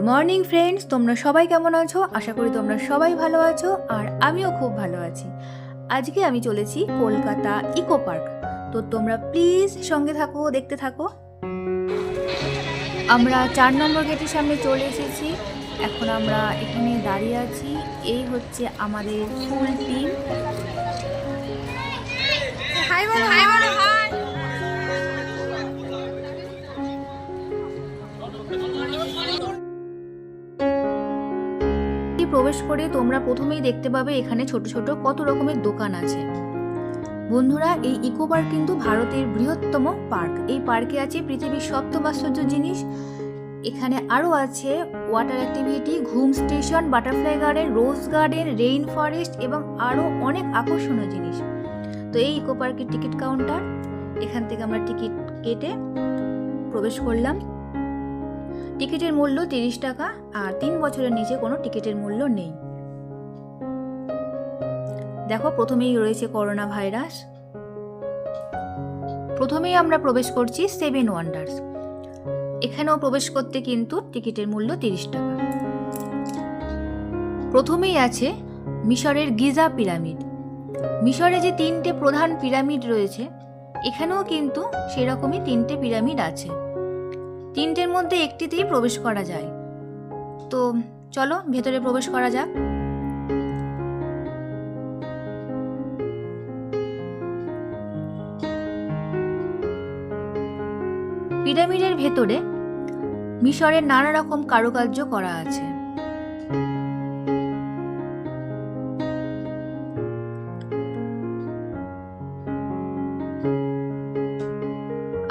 Good morning friends তোমরা সবাই কেমন আছো? আশা করি তোমরা সবাই ভালো আছো আর আমিও খুব ভালো আছি। আজকে আমি চলেছি কলকাতা ইকো পার্ক। তো তোমরা প্লিজ সঙ্গে থাকো, দেখতে থাকো। আমরা চার নম্বর গেটের সামনে চলে এসেছি। এখন আমরা এখানে দাঁড়িয়ে আছি। এই হচ্ছে আমাদের ফুল টিম হাই বলো। হাই বলো। প্রবেশ করে তোমরা প্রথমেই দেখতে পাবে এখানে ছোট ছোট কত রকমের দোকান আছে। বন্ধুরা, এই ইকো পার্ক কিন্তু ভারতের বৃহত্তম পার্ক। এই পার্কে আছে পৃথিবীর সপ্তম আশ্চর্য জিনিস। এখানে আরও আছে ওয়াটার অ্যাক্টিভিটি, ঘুম station, butterfly garden, rose garden, rainforest এবং আরও অনেক আকর্ষণীয় জিনিস। তো এই ইকো পার্কের টিকিট কাউন্টার, এখান থেকে আমরা টিকিট কেটে প্রবেশ করলাম। টিকিটের মূল্য তিরিশ টাকা আর তিন বছরের নিচে কোনো টিকিটের মূল্য নেই। দেখো, প্রথমেই রয়েছে করোনা ভাইরাস। প্রথমেই আমরা প্রবেশ করছি সেভেন ওয়ান্ডার্স। এখানেও প্রবেশ করতে কিন্তু টিকিটের মূল্য তিরিশ টাকা। প্রথমেই আছে মিশরের গিজা পিরামিড। মিশরে যে তিনটে প্রধান পিরামিড রয়েছে, এখানেও কিন্তু সেরকমই তিনটে পিরামিড আছে। তিনটের মধ্যে একটিতেই প্রবেশ করা যায়। তো চলো, ভেতরে প্রবেশ করা যাক। পিরামিডের ভেতরে মিশরের নানা রকম কারুকার্য করা আছে।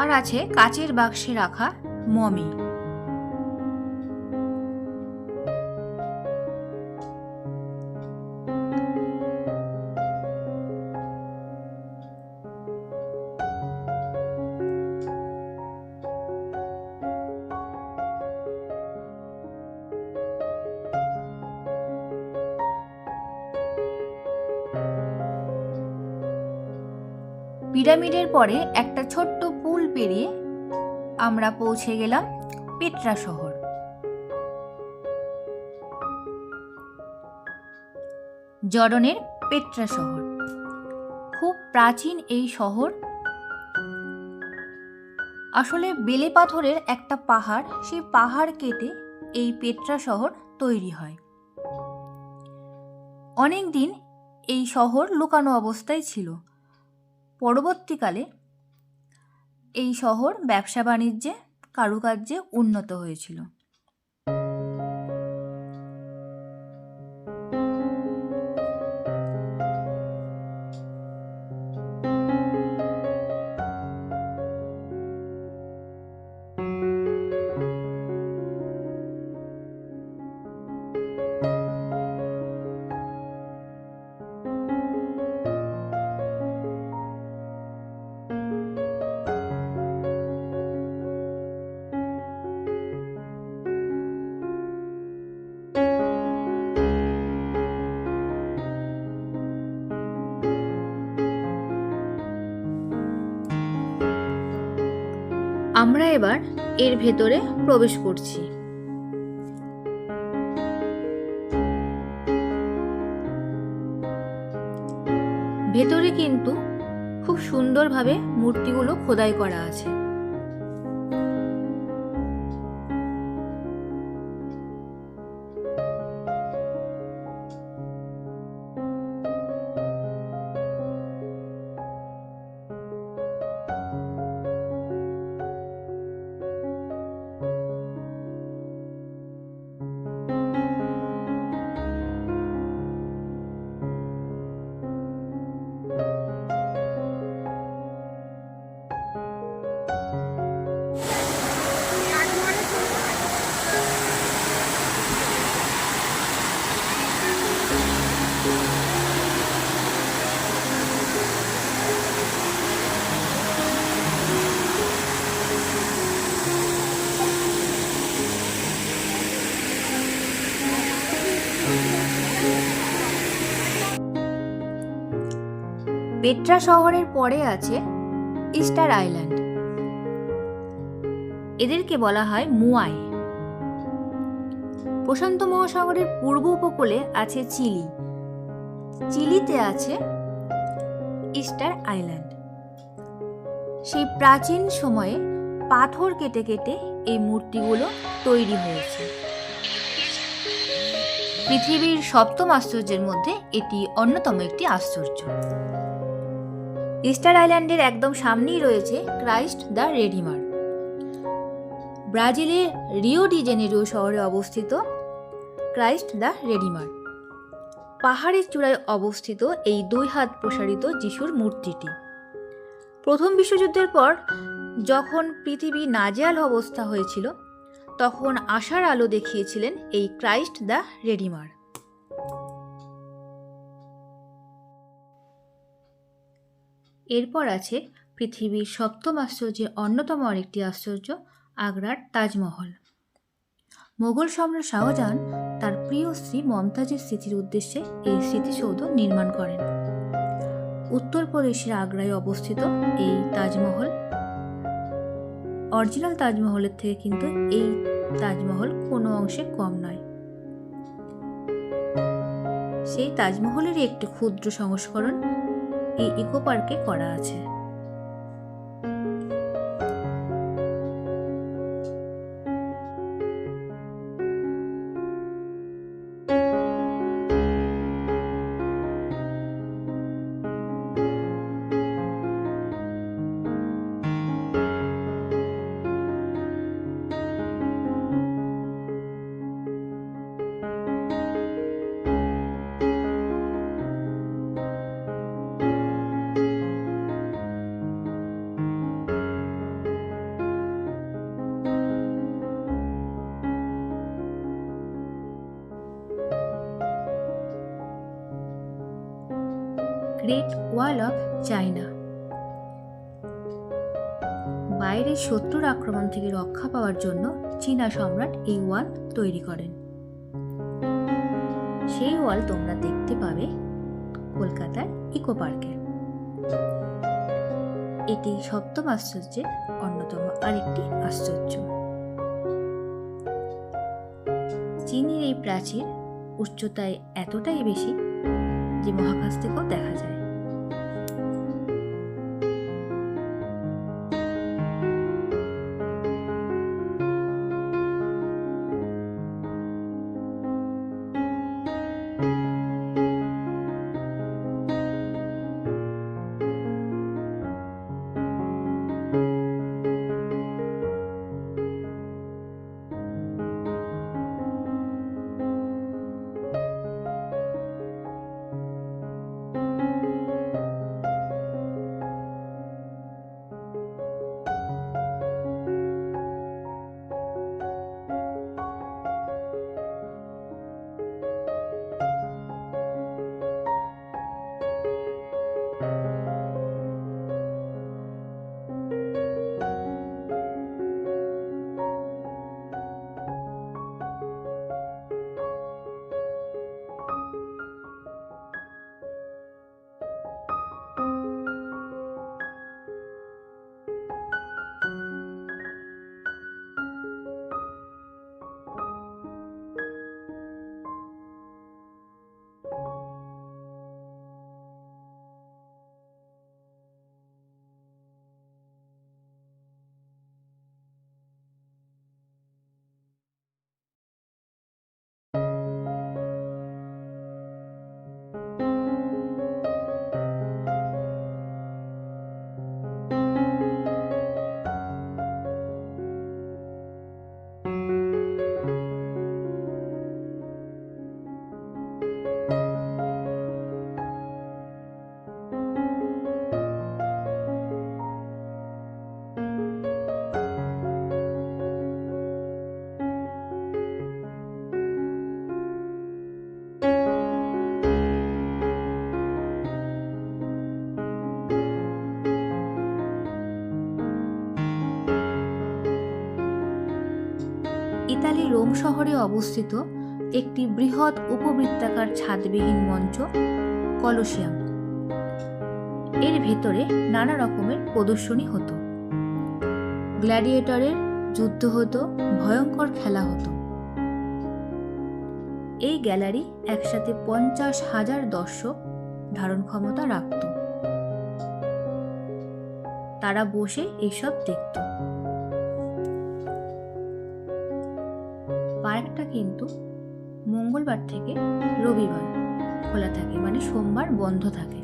আর আছে কাচের বাক্সে রাখা মমি। পিরামিডের পরে একটা ছোট্ট পুল পেরিয়ে আমরা পৌঁছে গেলাম পেট্রা শহর। জর্ডনের পেট্রা শহর। খুব প্রাচীন এই শহর। আসলে বেলে পাথরের একটা পাহাড়, সেই পাহাড় কেটে এই পেট্রা শহর তৈরি হয়। অনেক দিন এই শহর লুকানো অবস্থায় ছিল। পরবর্তীকালে এই শহর ব্যবসা বাণিজ্যে কারুকার্যে উন্নত হয়েছিল। এবার এর ভেতরে প্রবেশ করছি। ভেতরে কিন্তু খুব সুন্দরভাবে মূর্তিগুলো খোদাই করা আছে। পেট্রা শহরের পরে আছে ইস্টার আইল্যান্ড। এদেরকে বলা হয় মুয়াই। প্রশান্ত মহাসাগরের পূর্ব উপকূলে আছে চিলি। চিলিতে আছে ইস্টার আইল্যান্ড। সেই প্রাচীন সময়ে পাথর কেটে কেটে এই মূর্তিগুলো তৈরি হয়েছে। পৃথিবীর সপ্তম আশ্চর্যের মধ্যে এটি অন্যতম একটি আশ্চর্য। ইস্টার আইল্যান্ডের একদম সামনেই রয়েছে ক্রাইস্ট দ্য রেডিমার। ব্রাজিলের রিও ডি জেনেরো শহরে অবস্থিত ক্রাইস্ট দ্য রেডিমার। পাহাড়ের চূড়ায় অবস্থিত এই দুই হাত প্রসারিত যিশুর মূর্তিটি। প্রথম বিশ্বযুদ্ধের পর যখন পৃথিবী নাজেয়াল অবস্থা হয়েছিল, তখন আশার আলো দেখিয়েছিলেন এই ক্রাইস্ট দ্য রেডিমার। এরপর আছে পৃথিবীর সপ্তম আশ্চর্যের অন্যতম আরেকটি আশ্চর্য, আগ্রার তাজমহল। মোগল সম্রাট শাহজাহান তার প্রিয় স্ত্রী মমতাজের স্মৃতির উদ্দেশ্যে এই স্মৃতিসৌধ নির্মাণ করেন। উত্তরপ্রদেশের আগ্রায় অবস্থিত এই তাজমহল, অরিজিনাল তাজমহলের থেকে কিন্তু এই তাজমহল কোনো অংশে কম নয়। সেই তাজমহলেরই একটি ক্ষুদ্র সংস্করণ এই ইকো পার্কে করা আছে। Great Wall of China. বাইরের শত্রুর আক্রমণ থেকে রক্ষা পাওয়ার জন্য চীনা সম্রাট এই ওয়াল তৈরি করেন। সেই ওয়াল তোমরা দেখতে পাবে কলকাতার ইকো পার্কে। এটি সপ্তম আশ্চর্যের অন্যতম আরেকটি আশ্চর্য। চীনের এই প্রাচীর উচ্চতায় এতটাই বেশি যে মহাকাশ থেকেও দেখা যায়। রোম শহরে অবস্থিত একটি বৃহৎ উপবৃত্তাকার ছাদবিহীন মঞ্চ, কলোসিয়াম। এর ভেতরে নানা রকমের প্রদর্শনী হতো। গ্ল্যাডিয়েটরের যুদ্ধ হতো, ভয়ঙ্কর খেলা হতো। এই গ্যালারি একসাথে পঞ্চাশ হাজার দর্শক ধারণ ক্ষমতা রাখত। তারা বসে এইসব দেখত। কিন্তু মঙ্গলবার থেকে রবিবার খোলা থাকে মানে সোমবার বন্ধ থাকে।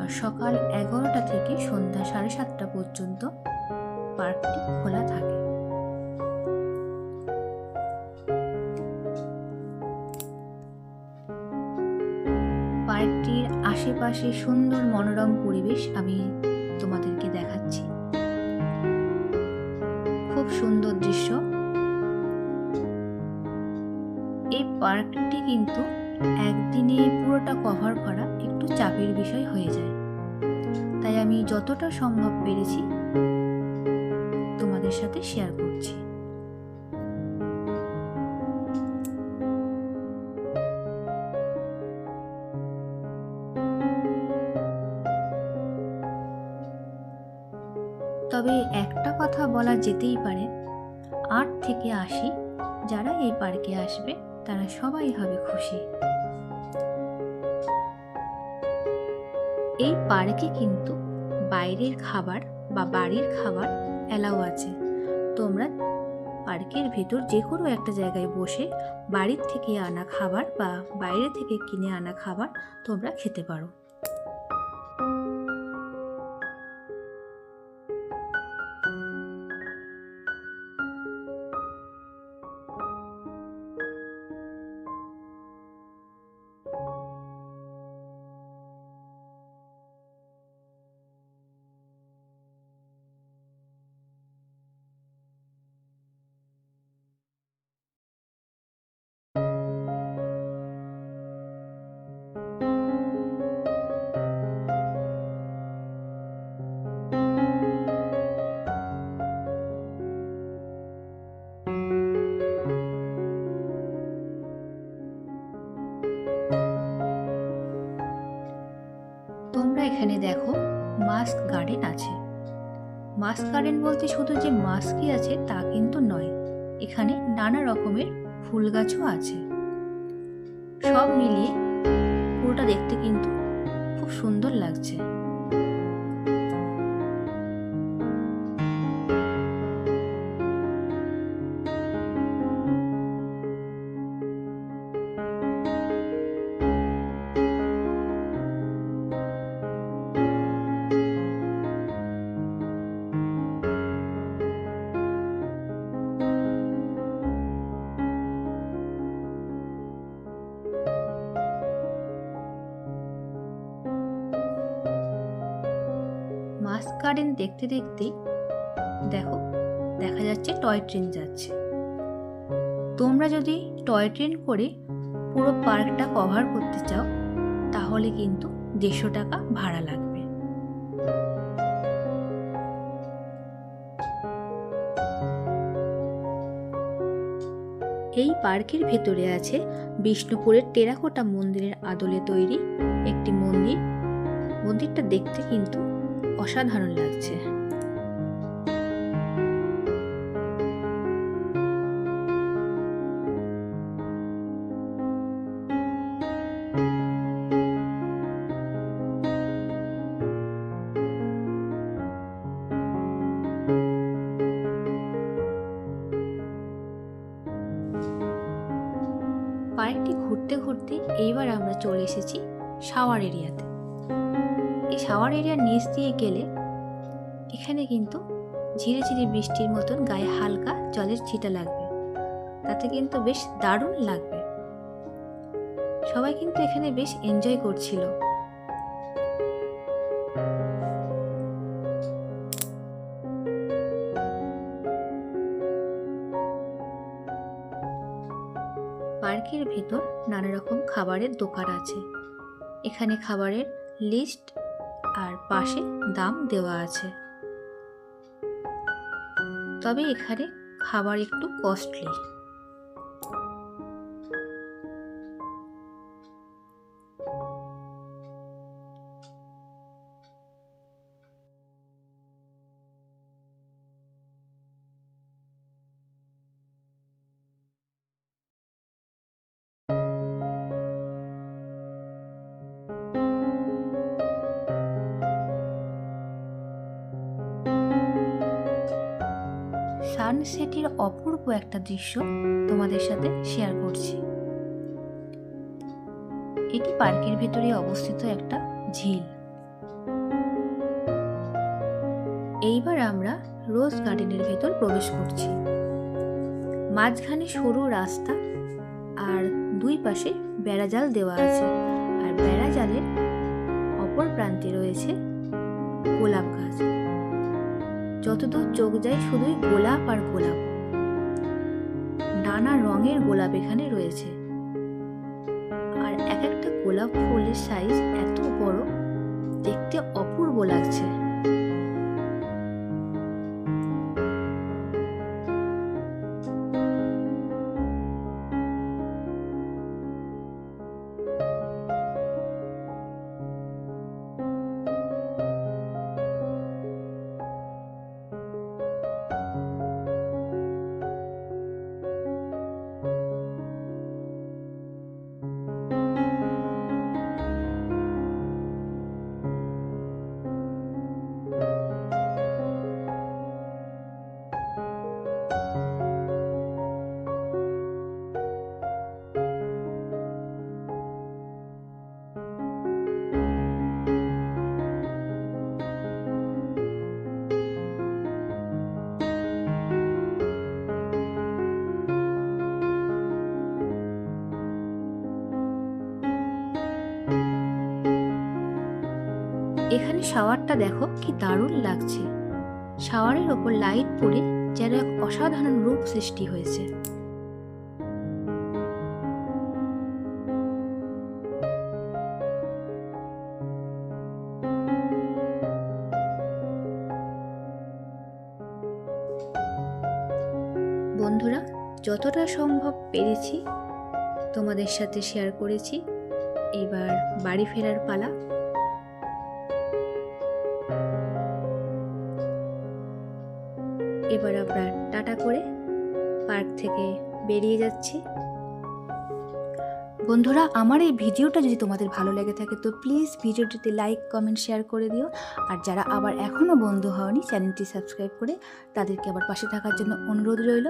আর সকাল এগারোটা থেকে সন্ধ্যা সাড়ে সাতটা পর্যন্ত পার্কটি খোলা থাকে। পার্কটির আশেপাশে সুন্দর মনোরম পরিবেশ আমি তোমাদেরকে দেখাচ্ছি। খুব সুন্দর দৃশ্য। পার্কটি কিন্তু একদিনে পুরোটা কভার করা একটু চাপের বিষয় হয়ে যায়। তাই আমি যতটা সম্ভব পেরেছি তোমাদের সাথে শেয়ার করছি। তবে একটা কথা বলা যেতেই পারে, আট থেকে আশি যারা এই পার্কে আসবে তারা সবাই হবে খুশি। এই পার্কে কিন্তু বাইরের খাবার বা বাড়ির খাবার অ্যালাউ আছে। তোমরা পার্কের ভেতর যে কোনো একটা জায়গায় বসে বাড়ির থেকে আনা খাবার বা বাইরে থেকে কিনে আনা খাবার তোমরা খেতে পারো। তোমরা এখানে দেখো মাস্ক গার্ডেন আছে। মাস্ক গার্ডেন বলতে শুধু যে মাস্কই আছে তা কিন্তু নয়, এখানে নানা রকমের ফুল গাছও আছে। সব মিলিয়ে পুরোটা দেখতে কিন্তু খুব সুন্দর লাগছে। গার্ডেন দেখতে দেখতেই দেখো, দেখা যাচ্ছে টয় ট্রেন যাচ্ছে। তোমরা যদি টয় ট্রেন করে পুরো পার্কটা কভার করতে চাও, তাহলে কিন্তু দেড়শো টাকা ভাড়া লাগবে। এই পার্কের ভেতরে আছে বিষ্ণুপুরের টেরাকোটা মন্দিরের আদলে তৈরি একটি মন্দির। মন্দিরটা দেখতে কিন্তু অসাধারণ লাগছে। পার্কটি ঘুরতে ঘুরতে এইবার আমরা চলে এসেছি শাওয়ার এরিয়াতে। এই শাওয়ার এরিয়ার নিচ দিয়ে গেলে এখানে কিন্তু ঝিরে ঝিরে বৃষ্টির মতন গায়ে হালকা জলের ছিটা লাগবে। তাতে কিন্তু বেশ দারুণ লাগবে। সবাই কিন্তু এখানে বেশ এনজয় করছিল। পার্কের ভেতর নানা রকম খাবারের দোকান আছে। এখানে খাবারের লিস্ট আর পাশে দাম দেওয়া আছে। তবে এখানে খাবার একটু কস্টলি সানসেটের অপূর্ব একটা দৃশ্য তোমাদের সাথে শেয়ার করছি। এটি পার্কের ভেতরে অবস্থিত একটা ঝিল। এইবার আমরা রোজ গার্ডেনের ভেতর প্রবেশ করছি। মাঝখানে সরু রাস্তা আর দুই পাশে বেড়াজাল দেওয়া আছে। আর বেড়াজালের অপর প্রান্তে রয়েছে গোলাপ গাছ। যতদূর চোখ যায় শুধুই গোলাপ আর গোলাপ। নানা রঙের গোলাপ এখানে রয়েছে। আর এক একটা গোলাপ ফুলের সাইজ এত বড়, দেখতে অপূর্ব লাগছে। এখানে শাওয়ারটা দেখো কি দারুণ লাগছে। শাওয়ারের ওপর লাইট পড়ে যেন এক অসাধারণ রূপ সৃষ্টি হয়েছে। বন্ধুরা, যতটা সম্ভব পেরেছি তোমাদের সাথে শেয়ার করেছি। এবার বাড়ি ফেরার পালা। বেরিয়ে যাচ্ছি। বন্ধুরা, আমার এই ভিডিওটা যদি তোমাদের ভালো লেগে থাকে, তো প্লিজ ভিডিওটিতে লাইক কমেন্ট শেয়ার করে দিও। আর যারা আবার এখনও বন্ধু হওনি, চ্যানেলটি সাবস্ক্রাইব করে তাদেরকে আবার পাশে থাকার জন্য অনুরোধ রইল।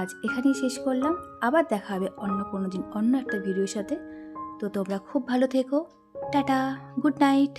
আজ এখানেই শেষ করলাম। আবার দেখা হবে অন্য কোনো দিন অন্য একটা ভিডিওর সাথে। তো তোমরা খুব ভালো থেকো। Tata good night